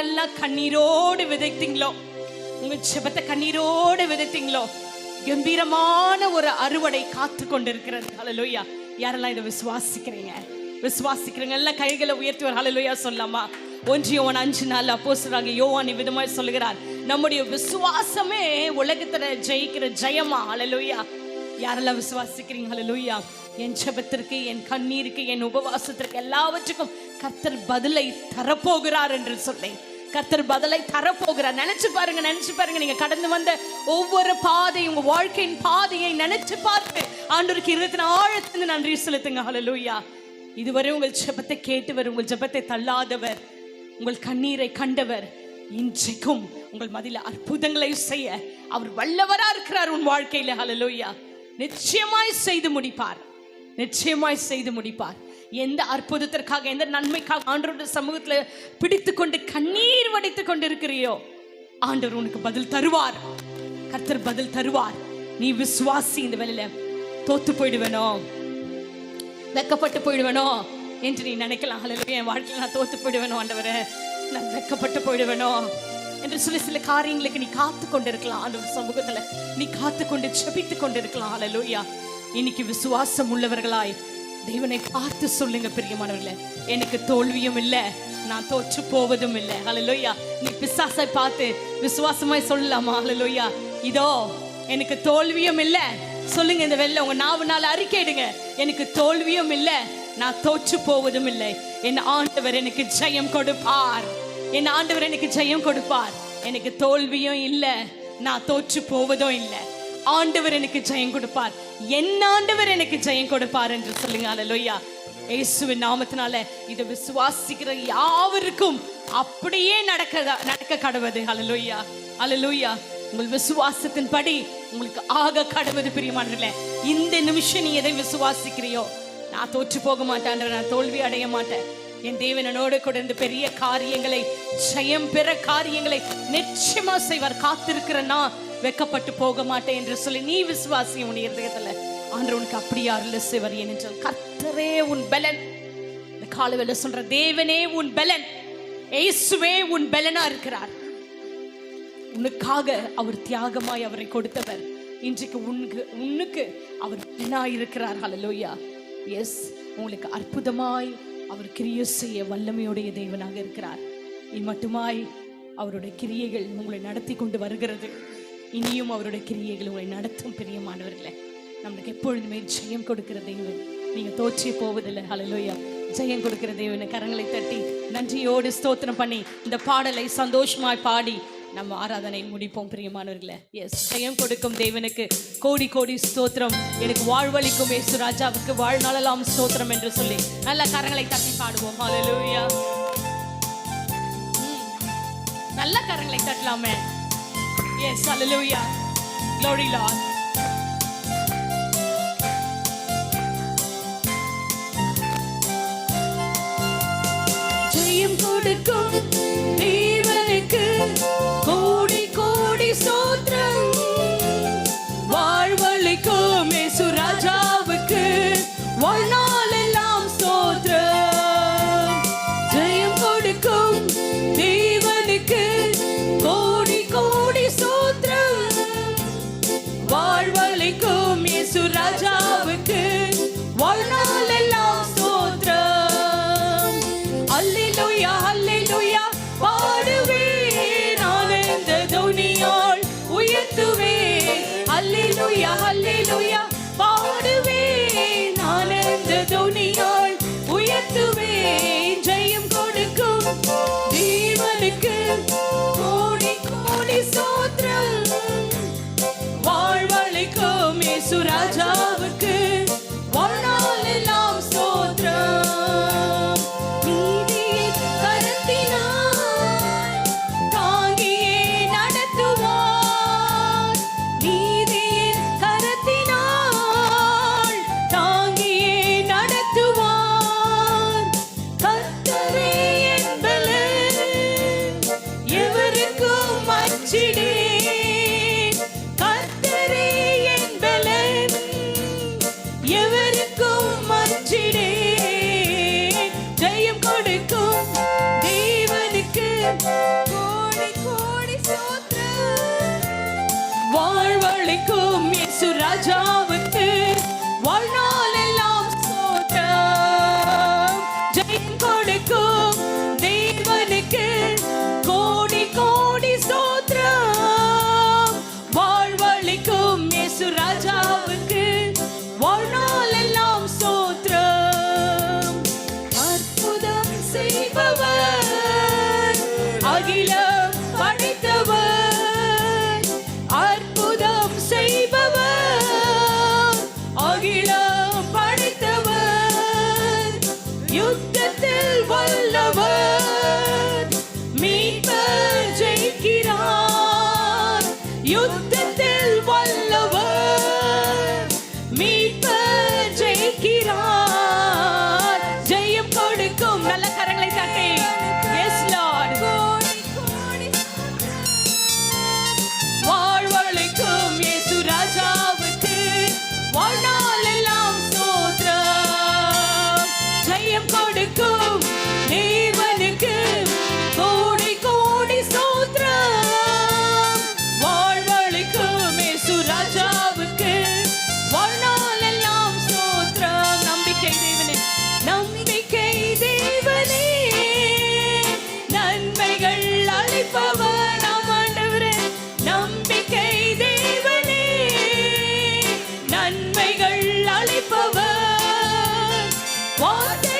எல்லாம் கண்ணீரோடு விதைத்தீங்களோ? உங்க செபத்தை கண்ணீரோடு விதைத்தீங்களோ? கம்பீரமான ஒரு அறுவடை காத்து கொண்டிருக்கிறது. ஹலலோயா யாரெல்லாம் இதை விசுவாசிக்கிறீங்க? விசுவாசிக்கிறீங்க எல்லாம் கைகளை உயர்த்தி ஒரு ஹலலோயா சொல்லாமா ஒன்றிய ஒன் அஞ்சு நாள் அப்போ சொல்றாங்க யோவான் விதமாய் சொல்லுகிறார். நம்முடைய விசுவாசமே உலகத்துல ஜெயிக்கிற ஜெயமா? ஹலலோயா யாரெல்லாம் விசுவாசிக்கிறீங்க? ஹலலோயா என் ஜபத்திற்கு என் கண்ணீருக்கு என் உபவாசத்திற்கு எல்லாவற்றுக்கும் கர்த்தர் பதிலை தரப்போகிறார் என்று சொன்னேன் கர்த்தர் பதிலை தரப்போகிறார். நினைச்சு பாருங்க நினைச்சு பாருங்க. நீங்க கடந்து வந்த ஒவ்வொரு பாதை உங்க வாழ்க்கையின் பாதையை நினைச்சு பார்த்து ஆண்டோருக்கு இருபத்தி ஆழத்திலிருந்து நன்றி செலுத்துங்க. ஹலலூயா இதுவரை உங்கள் ஜெபத்தை கேட்டவர் உங்கள் ஜெபத்தை தள்ளாதவர் உங்கள் கண்ணீரை கண்டவர் இன்றைக்கும் உங்கள் மதில அற்புதங்களை செய்ய அவர் வல்லவரா இருக்கிறார் உன் வாழ்க்கையில. ஹலலூயா நிச்சயமாய் செய்து முடிப்பார். நிச்சயமாய் செய்து முடிப்பார். எந்த அற்புதத்திற்காக எந்த நன்மைக்காக ஆண்டவருடைய சமூகத்துல பிடித்து கொண்டு கண்ணீர் வடித்து கொண்டு இருக்கிறியோ ஆண்டவர் உனக்கு பதில் தருவார். கர்த்தர் பதில் தருவார். நீ விசுவாசி இந்த வேலையில தோத்து போயிடுவேனோ? வெக்கப்பட்டு போயிடுவேனோ? என்று நீ நினைக்கலாம். ஹalleluya. என் வாழ்க்கையில் நான் தோத்து போயிடுவேனோ ஆண்டவரை? நான் வெக்கப்பட்டு போயிடுவேனோ? என்று சொல்லி சில காரியங்களுக்கு நீ காத்து கொண்டிருக்கலாம். ஆண்டவர் சமூகத்துல நீ காத்து கொண்டு செபித்து கொண்டிருக்கலாம். ஹalleluya. இன்னைக்கு விசுவாசம் உள்ளவர்களாய். தேவனை பார்த்து சொல்லுங்க பிரியமானவர்களே. எனக்கு தோல்வியும் இல்லை நான் தோற்று போவதும் இல்லை. ஹalleluya நீ பிசாசை பார்த்து விசுவாசமாய் சொல்லலாமா? ஹalleluya இதோ எனக்கு தோல்வியும் இல்லை. சொல்லுங்க இந்த வெள்ள உங்க நாவுனால அறிக்கையிடுங்க எனக்கு தோல்வியும் இல்லை நான் தோற்று போவதும் இல்லை. என் ஆண்டவர் எனக்கு ஜெயம் கொடுப்பார். என் ஆண்டவர் எனக்கு ஜெயம் கொடுப்பார். எனக்கு தோல்வியும் இல்லை நான் தோற்று போவதும் இல்லை. ஆண்டவர் எனக்கு ஜெயம் கொடுப்பார். என் ஆண்டவர் எனக்கு ஜெயம் கொடுப்பார் என்று சொல்லுங்க அலலோய்யா இயேசுவின் நாமத்தினால இதை விசுவாசிக்கிற யாவருக்கும் அப்படியே நடக்க நடக்க கடவுது அல்லேலூயா அல்லேலூயா உங்கள் விசுவாசத்தின் படி உங்களுக்கு ஆக கடவுது பிரியமானவர்களே. இந்த நிமிஷம் நீ எதை விசுவாசிக்கிறியோ? நான் தோற்று போக மாட்டேன் நான் தோல்வி அடைய மாட்டேன். என் தேவனோடு கொடுந்து பெரிய காரியங்களை ஜெயம் பெற காரியங்களை நிச்சயமா செய்வார். காத்திருக்கிற நான் வெக்கப்பட்டு போக மாட்டேன் என்று சொல்லி நீ விசுவாசி உன் இருதயத்துல. ஆண்டு உனக்கு அப்படியா அருள் சிவர் ஏனென்றால் கர்த்தரே உன் பலன். இந்த காலவேல சொல்ற தேவனே உன் பலன். ஏசுவே உன் பலனா இருக்கிறார். உனக்காக அவர் தியாகமாய் அவரை கொடுத்தவர். இன்றைக்கு உனக்கு உன்னுக்கு அவர் இருக்கிறார். ஹலலோயா எஸ் உங்களுக்கு அற்புதமாய் அவர் கிரியை செய்ய வல்லமையுடைய தேவனாக இருக்கிறார். இம்மட்டுமாய் அவருடைய கிரியைகள் உங்களை நடத்தி கொண்டு வருகிறது. இனியும் அவருடைய கிரியைகள் உங்களை நடத்தும் பிரியமானவர்களே நம்மளுக்கு எப்பொழுதுமே ஜெயம் கொடுக்கிற தெய்வம் நீங்க தோற்றி போவதில்லை. அலலோயா ஜெயம் கொடுக்கிற தெய்வம் கரங்களை தட்டி நன்றியோடு ஸ்தோத்திரம் பண்ணி இந்த பாடலை சந்தோஷமாய் பாடி நம்ம ஆராதனை முடிப்போம் பிரியமானவர்களே எஸ் ஜெயம் கொடுக்கும் தேவனுக்கு கோடி கோடி ஸ்தோத்திரம். எனக்கு வாழ்வளிக்கும் ஏசு ராஜாவுக்கு வாழ்நாளலாம் ஸ்தோத்திரம் என்று சொல்லி நல்ல கரங்களை தட்டி பாடுவோம். ஹalleluya ம். நல்ல கரங்களை தட்டலாமே. Yes, hallelujah. glory lord ஜெயம் கொடுக்கும் தேவனுக்கு கோடி கோடி சோ அல்லேலூயா அல்லேலூயா பாடுவேன் ஆனந்த துனியால் உயர்த்துவேன் ஜெயம் கொடுக்கும் தேவனுக்கு. கோடி கோடி சோத்திரம். வாழ்வழிக்கும் இயேசு Don't. You did. What?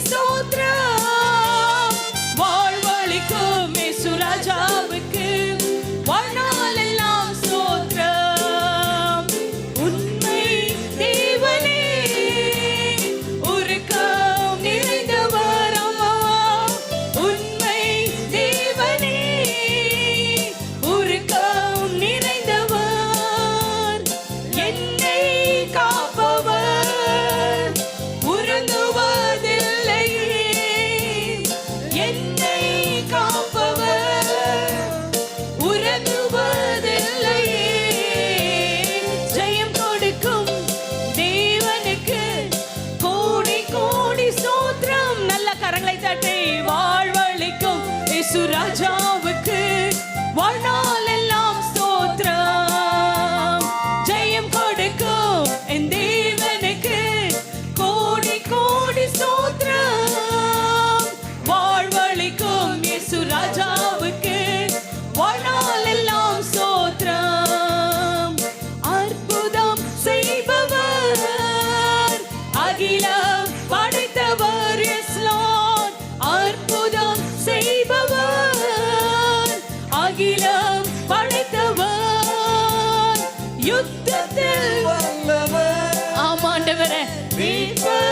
கோடி சோத்திரம் visita.